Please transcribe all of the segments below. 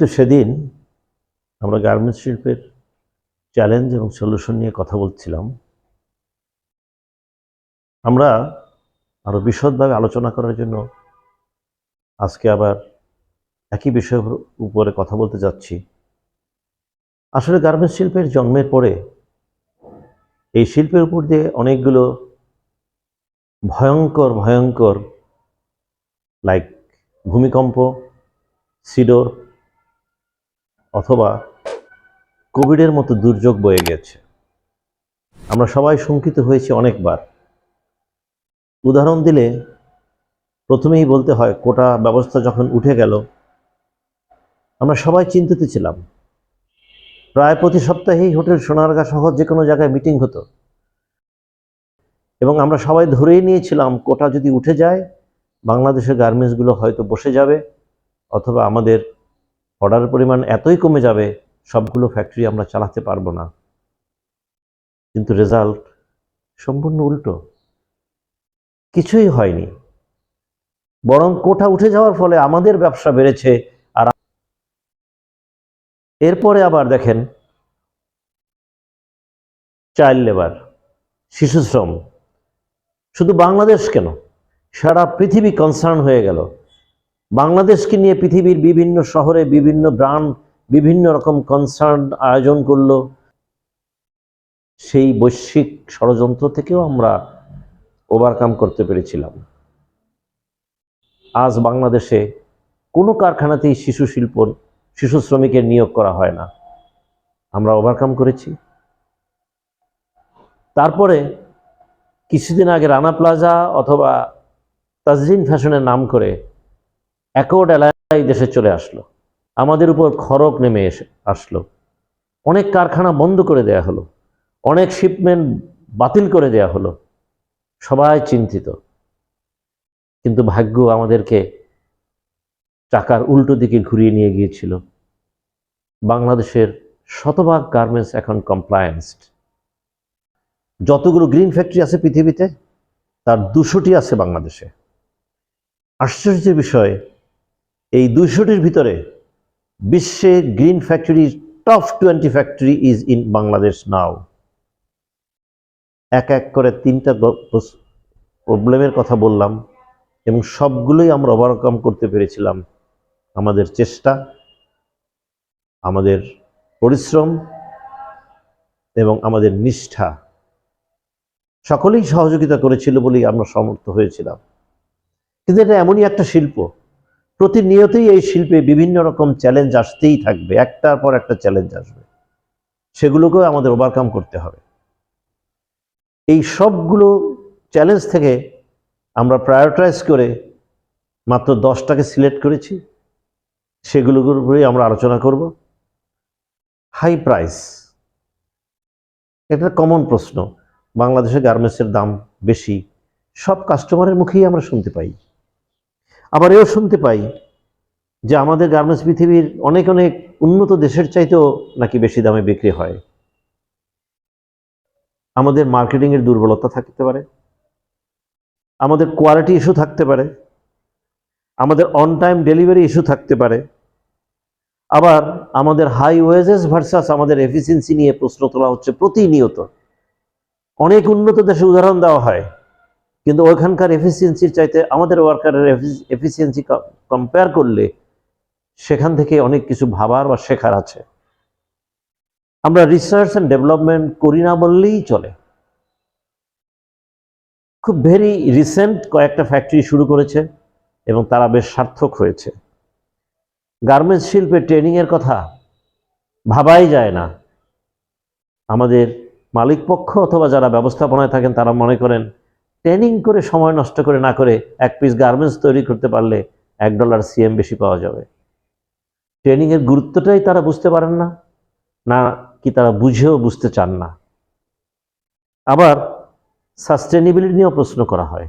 তো সেদিন আমরা গার্মেন্টস শিল্পের চ্যালেঞ্জ এবং সলিউশন নিয়ে কথা বলছিলাম। আমরা আরও বিশদভাবে আলোচনা করার জন্য আজকে আবার একই বিষয়ের উপরে কথা বলতে যাচ্ছি। আসলে গার্মেন্টস শিল্পের জন্মের পরে এই শিল্পের উপর দিয়ে অনেকগুলো ভয়ঙ্কর ভয়ঙ্কর লাইক ভূমিকম্প, সিডোর অথবা কোভিডের মতো দুর্যোগ বয়ে গেছে। আমরা সবাই শঙ্কিত হয়েছি অনেকবার। উদাহরণ দিলে প্রথমেই বলতে হয়, কোটা ব্যবস্থা যখন উঠে গেল, আমরা সবাই চিন্তিত ছিলাম। প্রায় প্রতি সপ্তাহেই হোটেল সোনারগা সহ যে কোনো জায়গায় মিটিং হতো। এবং আমরা সবাই ধরেই নিয়েছিলাম, কোটা যদি উঠে যায়, বাংলাদেশের গার্মেন্টসগুলো হয়তো বসে যাবে, অথবা আমাদের অর্ডারের পরিমাণ এতই কমে যাবে, সবগুলো ফ্যাক্টরি আমরা চালাতে পারব না। কিন্তু রেজাল্ট সম্পূর্ণ উল্টো। কিছুই হয়নি। বরং কোটা উঠে যাওয়ার ফলে আমাদের ব্যবসা বেড়েছে আর এরপরে আবার দেখেন চাইল্ড লেবার শিশু শ্রম। শুধু বাংলাদেশ কেন, সারা পৃথিবী কনসার্ন হয়ে গেল। বাংলাদেশকে নিয়ে পৃথিবীর বিভিন্ন শহরে বিভিন্ন ব্রান্ড বিভিন্ন রকম কনসার্ন আয়োজন করল। সেই বৈশ্বিক ষড়যন্ত্র থেকেও আমরা ওভারকাম করতে পেরেছিলাম। আজ বাংলাদেশে কোনো কারখানাতেই শিশু শিল্প, শিশু শ্রমিকের নিয়োগ করা হয় না। আমরা ওভারকাম করেছি। তারপরে কিছুদিন আগে রানা প্লাজা অথবা তাজরিন ফ্যাশনের নাম করে অ্যাকোর্ড এলাই দেশে চলে আসলো। আমাদের উপর খরক নেমে এসে আসলো। অনেক কারখানা বন্ধ করে দেয়া হলো। অনেক শিপমেন্ট বাতিল করে দেয়া হলো। সবাই চিন্তিত। কিন্তু ভাগ্য আমাদেরকে টাকার উল্টো দিকে ঘুরিয়ে নিয়ে গিয়েছিল। বাংলাদেশের শতভাগ গার্মেন্টস এখন কমপ্লায়েন্সড যতগুলো গ্রিন ফ্যাক্টরি আছে পৃথিবীতে, তার দুশোটি আছে বাংলাদেশে। আশ্চর্যের বিষয় এই দুশোটির ভিতরে বিশ্বে green factory, top twenty factory is in Bangladesh now. এক এক করে তিনটা প্রবলেমের কথা বললাম এবং সবগুলোই আমরা ওভারকাম করতে পেরেছিলাম। আমাদের চেষ্টা, আমাদের পরিশ্রম এবং আমাদের নিষ্ঠা সকলেই সহযোগিতা করেছিল বলেই আমরা সমর্থ হয়েছিলাম। কিন্তু এটা এমনই একটা শিল্প প্রতিনিয়তই এই শিল্পে বিভিন্ন রকম চ্যালেঞ্জ আসতেই থাকবে, একটার পর একটা চ্যালেঞ্জ আসবে। সেগুলোকেও আমাদের ওভারকাম করতে হবে। এই সবগুলো চ্যালেঞ্জ থেকে আমরা প্রায়োরিটাইজ করে মাত্র দশটাকে সিলেক্ট করেছি। সেগুলোর উপরেই আমরা আলোচনা করব। হাই প্রাইস এটা কমন প্রশ্ন। বাংলাদেশে গার্মেন্টসের দাম বেশি। সব কাস্টমারের মুখেই আমরা শুনতে পাই। আবার এও শুনতে পাই যে আমাদের গার্মেন্টস পৃথিবীর অনেক অনেক উন্নত দেশের চাইতেও নাকি বেশি দামে বিক্রি হয়। আমাদের মার্কেটিংয়ের দুর্বলতা থাকতে পারে। আমাদের কোয়ালিটি ইস্যু থাকতে পারে। আমাদের অন টাইম ডেলিভারি ইস্যু থাকতে পারে। আবার আমাদের হাই ওয়েজেস ভার্সাস আমাদের এফিসিয়েন্সি নিয়ে প্রশ্ন তোলা হচ্ছে প্রতিনিয়ত। অনেক উন্নত দেশে উদাহরণ দেওয়া হয়। কিন্তু ওইখানকার এফিসিয়েন্সির চাইতে আমাদের ওয়ার্কারের এফিসিয়েন্সি কম্পেয়ার করলে সেখান থেকে অনেক কিছু ভাবার বা শেখার আছে। আমরা রিসার্চ অ্যান্ড ডেভেলপমেন্ট করি না বললেই চলে। খুব ভেরি রিসেন্ট কয়েকটা ফ্যাক্টরি শুরু করেছে এবং তারা বেশ সার্থক হয়েছে। গার্মেন্টস শিল্পে ট্রেনিংয়ের কথা ভাবাই যায় না। আমাদের মালিক পক্ষ অথবা যারা ব্যবস্থাপনায় থাকেন তারা মনে করেন ট্রেনিং করে সময় নষ্ট করে না করে এক পিস গার্মেন্টস তৈরি করতে পারলে এক ডলার সিএম বেশি পাওয়া যাবে। ট্রেনিংয়ের গুরুত্বটাই তারা বুঝতে পারেন না না কি তারা বুঝেও বুঝতে চান না। আবার সাস্টেনেবিলিটি নিয়েও প্রশ্ন করা হয়।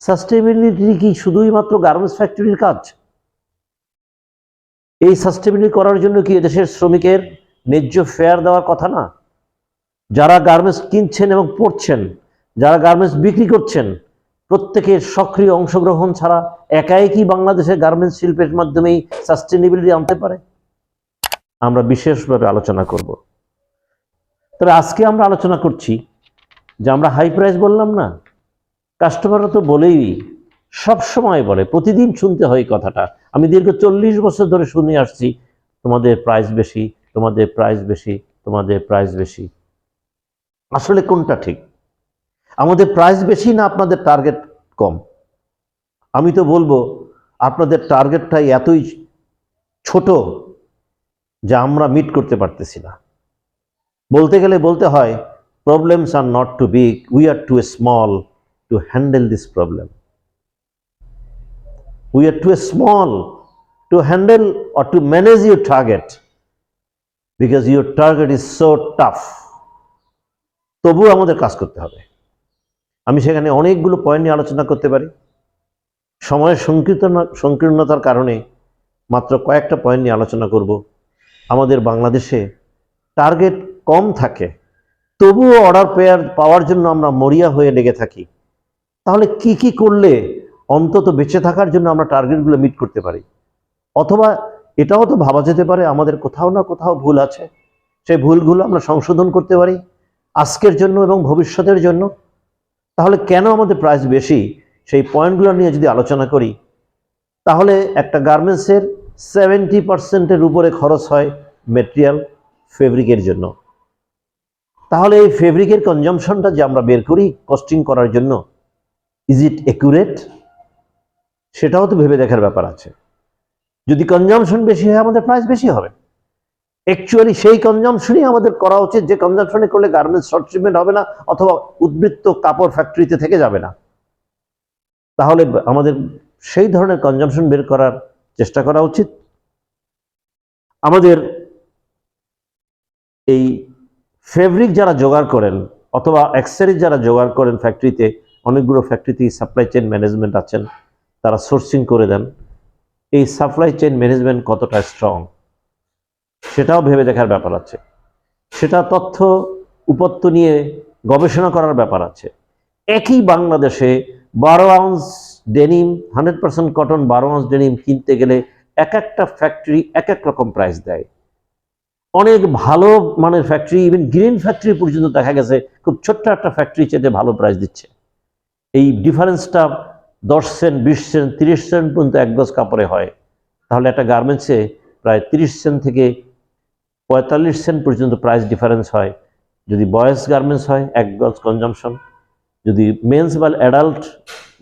সাস্টেনেবিলিটি কি শুধুই মাত্র গার্মেন্টস ফ্যাক্টরির কাজ? এই সাস্টেনেবিলিটি করার জন্য কি দেশের শ্রমিকের ন্যায্য ফেয়ার দেওয়ার কথা না? যারা গার্মেন্টস কিনছেন এবং পড়ছেন যারা গার্মেন্টস বিক্রি করছেন, প্রত্যেকের সক্রিয় অংশগ্রহণ ছাড়া একাই কি বাংলাদেশের গার্মেন্টস শিল্পের মাধ্যমেই সাস্টেনেবিলিটি আনতে পারে? আমরা বিশেষভাবে আলোচনা করব। তবে আজকে আমরা আলোচনা করছি যে আমরা হাই প্রাইস বললাম না কাস্টমাররা তো বলেই সব সময় বলে, প্রতিদিন শুনতে হয় কথাটা। আমি দীর্ঘ চল্লিশ বছর ধরে শুনে আসছি, তোমাদের প্রাইস বেশি, তোমাদের প্রাইস বেশি, তোমাদের প্রাইস বেশি। আসলে কোনটা ঠিক? আমাদের প্রাইস বেশি না আপনাদের টার্গেট কম? আমি তো বলব, আপনাদের টার্গেটটাই এতই ছোট যা আমরা মিট করতে পারতেছি না। বলতে গেলে বলতে হয় problems are not too big we are too small to handle this problem we are too small to handle or to manage your target because your target is so tough তবুও আমাদের কাজ করতে হবে। আমি সেখানে অনেকগুলো পয়েন্ট নিয়ে আলোচনা করতে পারি। সময়ের সংকীর্ণ, সংকীর্ণতার কারণে মাত্র কয়েকটা পয়েন্ট নিয়ে আলোচনা করব। আমাদের বাংলাদেশে টার্গেট কম থাকে, তবুও অর্ডার পেয়ার পাওয়ার জন্য আমরা মরিয়া হয়ে লেগে থাকি। তাহলে কি কি করলে অন্তত বেঁচে থাকার জন্য আমরা টার্গেটগুলো মিট করতে পারি? অথবা এটাও তো ভাবা যেতে পারে, আমাদের কোথাও না কোথাও ভুল আছে। সেই ভুলগুলো আমরা সংশোধন করতে পারি। আজকের জন্য এবং ভবিষ্যতের জন্য তাহলে কেন আমাদের প্রাইস বেশি? সেই পয়েন্টগুলো নিয়ে যদি আলোচনা করি, তাহলে একটা গার্মেন্টসের সেভেন্টি পার্সেন্টের উপরে খরচ হয় মেটেরিয়াল ফেব্রিকের জন্য। তাহলে এই ফেব্রিকের কনজামশনটা যে আমরা বের করি কস্টিং করার জন্য ইজ ইট একুরেট সেটাও তো ভেবে দেখার ব্যাপার আছে। যদি কনজামশন বেশি হয়, আমাদের প্রাইস বেশি হবে। অ্যাকচুয়ালি সেই কনজামশনই আমাদের করা উচিত। যে কনজামশনে করলে গার্মেন্টস শর্ট ট্রিটমেন্ট হবে না, অথবা উদ্বৃত্ত কাপড় ফ্যাক্টরিতে থেকে যাবে না। তাহলে আমাদের সেই ধরনের কনজামশন বের করার চেষ্টা করা উচিত। আমাদের এই ফেব্রিক যারা জোগাড় করেন, অথবা অ্যাক্সেসরিজ যারা জোগাড় করেন ফ্যাক্টরিতে অনেকগুলো ফ্যাক্টরিতে সাপ্লাই চেইন ম্যানেজমেন্ট আছেন, তারা সোর্সিং করে দেন। এই সাপ্লাই চেইন ম্যানেজমেন্ট কতটা স্ট্রং সেটাও ভেবে দেখার ব্যাপার আছে। সেটা তথ্য উপত্য নিয়ে গবেষণা করার ব্যাপার আছে। একই বাংলাদেশে বারো ounce denim hundred percent cotton বারো আউন্স ডেনিম কিনতে গেলে এক একটা ফ্যাক্টরি এক এক রকম প্রাইস দেয়। অনেক ভালো মানের ফ্যাক্টরি ইভেন গ্রিন ফ্যাক্টরি পর্যন্ত দেখা গেছে, খুব ছোট্ট একটা ফ্যাক্টরি চেতে ভালো প্রাইস দিচ্ছে। এই ডিফারেন্সটা দশ সেন্ট বিশ সেন্ট তিরিশ সেন্ট পর্যন্ত এক গজ কাপড়ে হয়। তাহলে একটা গার্মেন্টসে প্রায় তিরিশ সেন্ট থেকে পঁয়তাল্লিশ সেন্ট পর্যন্ত প্রাইস ডিফারেন্স হয়। যদি বয়েজ গার্মেন্টস হয়, এক গজ কনজামশন যদি মেন্স বা অ্যাডাল্ট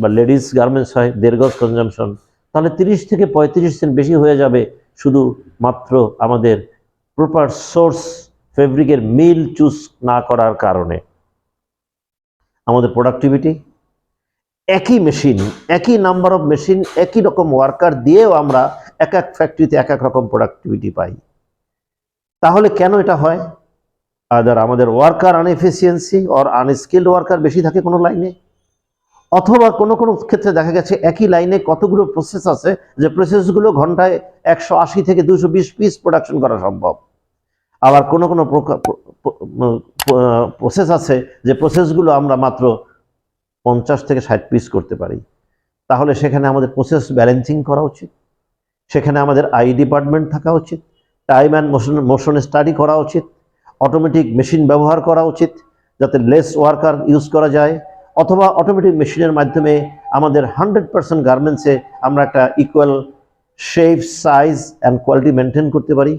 বা লেডিস গার্মেন্টস হয়, দেড় গজ কনজামশন তাহলে তিরিশ থেকে পঁয়ত্রিশ সেন্ট বেশি হয়ে যাবে শুধু মাত্র আমাদের প্রপার সোর্স ফেব্রিকের মিল চুজ না করার কারণে। আমাদের প্রোডাক্টিভিটি একই মেশিন একই নাম্বার অফ মেশিন একই রকম ওয়ার্কার দিয়েও আমরা এক এক ফ্যাক্টরিতে এক এক রকম প্রোডাক্টিভিটি পাই। তাহলে কেন এটা হয়? আদার আমাদের worker unefficiency or unskilled worker বেশি থাকে কোনো লাইনে অথবা কোনো কোনো ক্ষেত্রে দেখা গেছে একই লাইনে কতগুলো প্রসেস আছে যে প্রসেসগুলো ঘন্টায় একশো আশি থেকে দুশো বিশ পিস প্রোডাকশন করা সম্ভব? আবার কোনো কোনো প্রসেস আছে যে প্রসেসগুলো আমরা মাত্র পঞ্চাশ থেকে ষাট পিস করতে পারি। তাহলে সেখানে আমাদের প্রসেস ব্যালেন্সিং করা উচিত। সেখানে আমাদের আই ডিপার্টমেন্ট থাকা উচিত। Time and motion motion study করা উচিত অটোমেটিক মেশিন ব্যবহার করা উচিত, যাতে লেস ওয়ার্কার ইউজ করা যায়, অথবা অটোমেটিক মেশিনের মাধ্যমে আমাদের হান্ড্রেড পার্সেন্ট গার্মেন্টসে আমরা একটা equal shape size and quality maintain করতে পারি।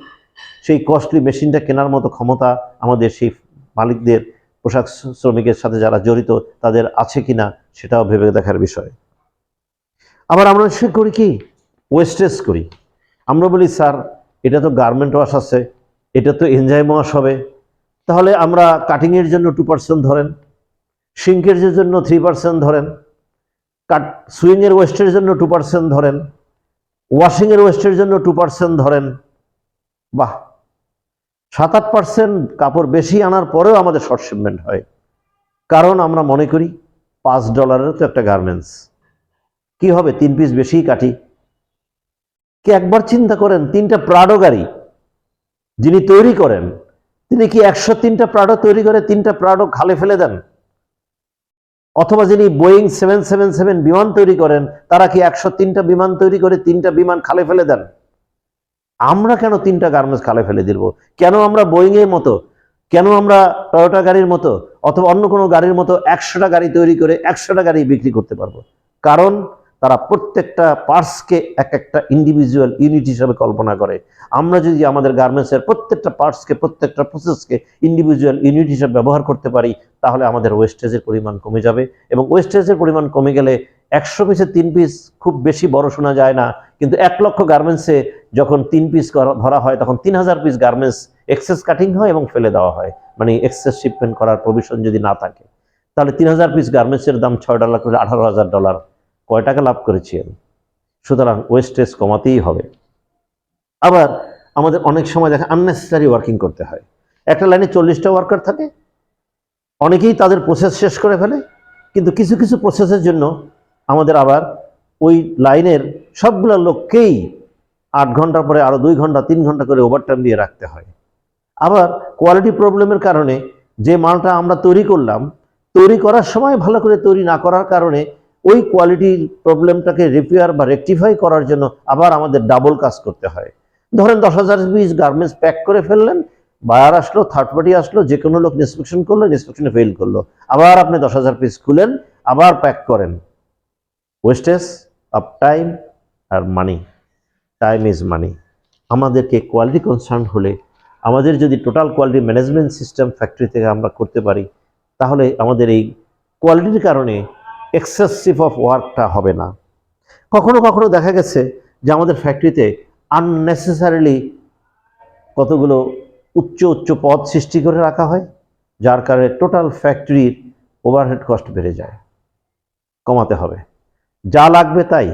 সেই কস্টলি মেশিনটা কেনার মতো ক্ষমতা আমাদের সেই মালিকদের, পোশাক শ্রমিকের সাথে যারা জড়িত, তাদের আছে কিনা সেটাও ভেবে দেখার বিষয়। আবার আমরা সে করি কি? ওয়েস্টেজ করি। আমরা বলি, স্যার এটা তো গার্মেন্ট ওয়াশ আছে, এটা তো এনজাইম ওয়াশ হবে। তাহলে আমরা কাটিংয়ের জন্য টু পার্সেন্ট ধরেন সিঙ্কের জন্য থ্রি পার্সেন্ট ধরেন কাট সুইংয়ের ওয়েস্টের জন্য টু পার্সেন্ট ধরেন ওয়াশিংয়ের ওয়েস্টের জন্য টু পার্সেন্ট ধরেন, বাহ। সাত আট পার্সেন্ট কাপড় বেশি আনার পরেও আমাদের শর্ট শিপমেন্ট হয়। কারণ আমরা মনে করি পাঁচ ডলারের তো একটা গার্মেন্টস কি হবে? তিন পিস বেশিই কাটি। কি একবার চিন্তা করেন, তিনটা প্রাডো গাড়ি যিনি তৈরি করেন, তিনি কি একশো তিনটা প্রাডো তৈরি করে তিনটা প্রাডো খালে ফেলে দেন? অথবা যিনি বোয়িং সেভেন সেভেন সেভেন বিমান তৈরি করেন, তারা কি একশো তিনটা বিমান তৈরি করে তিনটা বিমান খালে ফেলে দেন? আমরা কেন তিনটা গার্মেন্টস খালে ফেলে দিব? কেন আমরা বোয়িং এর মতো? কেন আমরা টয়োটা গাড়ির মতো? অথবা অন্য কোনো গাড়ির মতো একশোটা গাড়ি তৈরি করে একশোটা গাড়ি বিক্রি করতে পারব? কারণ তারা প্রত্যেকটা পার্টসকে এক একটা ইন্ডিভিজুয়াল ইউনিট হিসাবে কল্পনা করে। আমরা যদি আমাদের গার্মেন্টসের প্রত্যেকটা পার্টসকে, প্রত্যেকটা প্রসেসকে ইন্ডিভিজুয়াল ইউনিট হিসাবে ব্যবহার করতে পারি, তাহলে আমাদের ওয়েস্টেজের পরিমাণ কমে যাবে এবং ওয়েস্টেজের পরিমাণ কমে গেলে একশো পিসে তিন পিস খুব বেশি বড় শোনা যায় না। কিন্তু এক লক্ষ গার্মেন্টসে যখন তিন পিস ধরা হয়, তখন তিন হাজার পিস গার্মেন্টস এক্সেস কাটিং হয় এবং ফেলে দেওয়া হয়। মানে এক্সেস শিপমেন্ট করার প্রভিশন যদি না থাকে, তাহলে তিন হাজার পিস গার্মেন্টসের দাম ছয় ডলার করে আঠারো হাজার ডলার কয় টাকা লাভ করেছি আমি? সুতরাং ওয়েস্টেজ কমাতেই হবে। আবার আমাদের অনেক সময় দেখা আননেসেসারি ওয়ার্কিং করতে হয়। একটা লাইনে চল্লিশটা ওয়ার্কার থাকে, অনেকেই তাদের প্রসেস শেষ করে ফেলে, কিন্তু কিছু কিছু প্রসেসের জন্য আমাদের আবার ওই লাইনের সবগুলো লোককেই আট ঘণ্টা পরে আরও দুই ঘণ্টা, তিন ঘণ্টা করে ওভারটাইম দিয়ে রাখতে হয়। আবার কোয়ালিটি প্রবলেমের কারণে যে মালটা আমরা তৈরি করলাম, তৈরি করার সময় ভালো করে তৈরি না করার কারণে ওই কোয়ালিটির প্রবলেমটাকে রিপেয়ার বা রেকটিফাই করার জন্য আবার আমাদের ডাবল কাজ করতে হয়। ধরেন দশ হাজার পিস গার্মেন্টস প্যাক করে ফেললেন বায়ার আসলো থার্ড পার্টি আসলো, যে কোনো লোক ইন্সপেকশন করল ইন্সপেকশনে ফেল করল। আবার আপনি দশ হাজার পিস খুলেন, আবার প্যাক করেন। ওয়েস্টেজ অফ টাইম আর মানি টাইম ইজ মানি আমাদেরকে কোয়ালিটি কনসার্ন হলে, আমাদের যদি total quality management system factory থেকে আমরা করতে পারি, তাহলে আমাদের এই কোয়ালিটির কারণে এক্সেসিভ অফ ওয়ার্কটা হবে না। কখনো কখনো দেখা গেছে যে আমাদের ফ্যাক্টরিতে আননেসেসারিলি কতগুলো উচ্চ উচ্চ পদ সৃষ্টি করে রাখা হয়, যার কারণে টোটাল ফ্যাক্টরির ওভারহেড কস্ট বেড়ে যায়, কমাতে হবে। যা লাগবে তাই।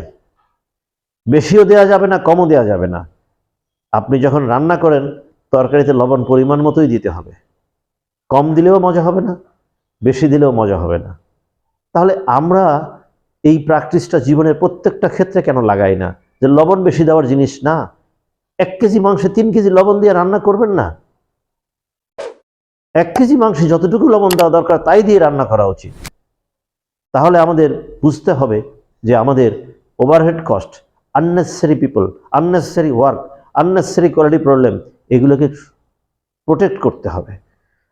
বেশিও দেওয়া যাবে না, কমও দেওয়া যাবে না। আপনি যখন রান্না করেন, তরকারিতে লবণ পরিমাণ মতোই দিতে হবে। কম দিলেও মজা হবে না, বেশি দিলেও মজা হবে না। তাহলে আমরা এই প্র্যাকটিসটা জীবনের প্রত্যেকটা ক্ষেত্রে কেন লাগাই না? যে লবণ বেশি দেওয়ার জিনিস না। এক কেজি মাংসে তিন কেজি লবণ দিয়ে রান্না করবেন না। এক কেজি মাংসে যতটুকু লবণ দেওয়া দরকার, তাই দিয়ে রান্না করা উচিত। তাহলে আমাদের বুঝতে হবে যে আমাদের overhead cost unnecessary people unnecessary work unnecessary quality problem এগুলোকে প্রোটেক্ট করতে হবে।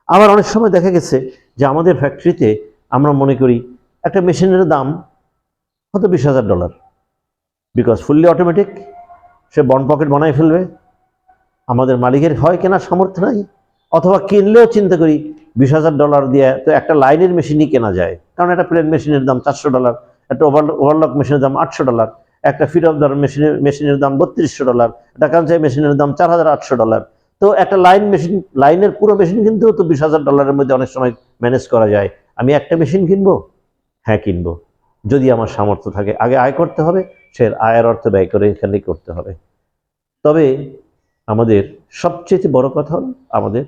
আবার অনেক সময় দেখা গেছে যে আমাদের ফ্যাক্টরিতে আমরা মনে করি একটা মেশিনের দাম হয়তো বিশ হাজার ডলার। বিকজ ফুললি অটোমেটিক সে বন পকেট বানাই ফেলবে। আমাদের মালিকের হয় কেনার সামর্থ্য নাই, অথবা কিনলেও চিন্তা করি বিশ হাজার ডলার দিয়ে তো একটা লাইনের মেশিনই কেনা যায়। কারণ একটা প্লেন মেশিনের দাম চারশো ডলার, একটা ওভার ওভারলক মেশিনের দাম আটশো ডলার, একটা ফিট অফ দ্য মেশিনের মেশিনের দাম বত্রিশশো ডলার, একটা কাঞ্চাই মেশিনের দাম চার হাজার আটশো ডলার। তো একটা লাইন মেশিন লাইনের পুরো মেশিন কিন্তু তো বিশ হাজার ডলারের মধ্যে অনেক সময় ম্যানেজ করা যায়। আমি একটা মেশিন কিনবো? হ্যাঁ কিনবো। যদি আমার সামর্থ্য থাকে, আগে আয় করতে হবে সে আয়ের অর্থ ব্যয় করে এখানেই করতে হবে। তবে আমাদের সবচেয়ে বড় কথা হল আমাদের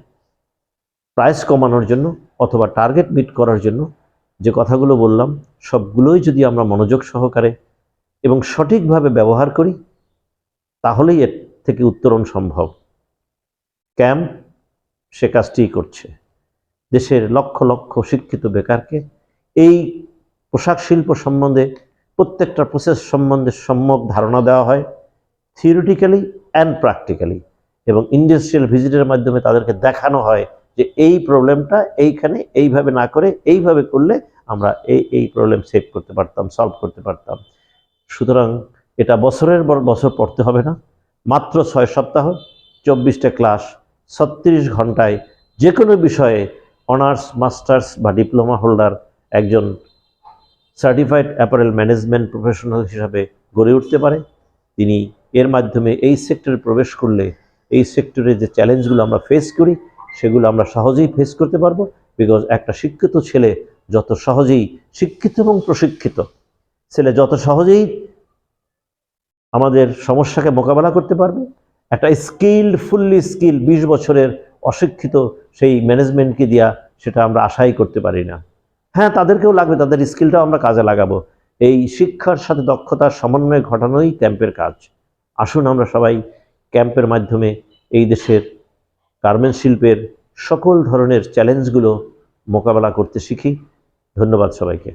প্রাইস কমানোর জন্য অথবা টার্গেট মিট করার জন্য যে কথাগুলো বললাম, সবগুলোই যদি আমরা মনোযোগ সহকারে এবং সঠিকভাবে ব্যবহার করি, তাহলেই এর থেকে উত্তরণ সম্ভব। ক্যাম্প সে কাজটিই করছে। দেশের লক্ষ লক্ষ শিক্ষিত বেকারকে এই পোশাক শিল্প সম্বন্ধে, প্রত্যেকটা প্রসেস সম্বন্ধে সম্যক ধারণা দেওয়া হয় থিওরিটিক্যালি অ্যান্ড প্র্যাকটিক্যালি এবং ইন্ডাস্ট্রিয়াল ভিজিটের মাধ্যমে তাদেরকে দেখানো হয় যে এই প্রবলেমটা এইখানে এইভাবে না করে এইভাবে করলে আমরা এই এই প্রবলেম সেভ করতে পারতাম সলভ করতে পারতাম। সুতরাং এটা বছরের পর বছর পড়তে হবে না, মাত্র ছয় সপ্তাহ, চব্বিশটা ক্লাস ছত্রিশ ঘন্টায় যে কোনো বিষয়ে অনার্স মাস্টার্স বা ডিপ্লোমা হোল্ডার একজন সার্টিফাইড অ্যাপারেল ম্যানেজমেন্ট প্রফেশনাল হিসাবে গড়ে উঠতে পারে। তিনি এর মাধ্যমে এই সেক্টরে প্রবেশ করলে, এই সেক্টরে যে চ্যালেঞ্জগুলো আমরা ফেস করি, সেগুলো আমরা সহজেই ফেস করতে পারব। বিকজ একটা শিক্ষিত ছেলে যত সহজেই শিক্ষিত এবং প্রশিক্ষিত, ছেলে যত সহজেই আমাদের সমস্যাকে মোকাবেলা করতে পারবে, একটা স্কিল্ড ফুললি স্কিল বিশ বছরের অশিক্ষিত সেই ম্যানেজমেন্টকে দিয়া সেটা আমরা আশাই করতে পারি না। হ্যাঁ তাদেরকেও লাগবে, তাদের স্কিলটাও আমরা কাজে লাগাবো। এই শিক্ষার সাথে দক্ষতার সমন্বয় ঘটানোই ক্যাম্পের কাজ। আসুন আমরা সবাই ক্যাম্পের মাধ্যমে এই দেশের গার্মেন্ট শিল্পের সকল ধরনের চ্যালেঞ্জগুলো মোকাবেলা করতে শিখি। ধন্যবাদ সবাইকে।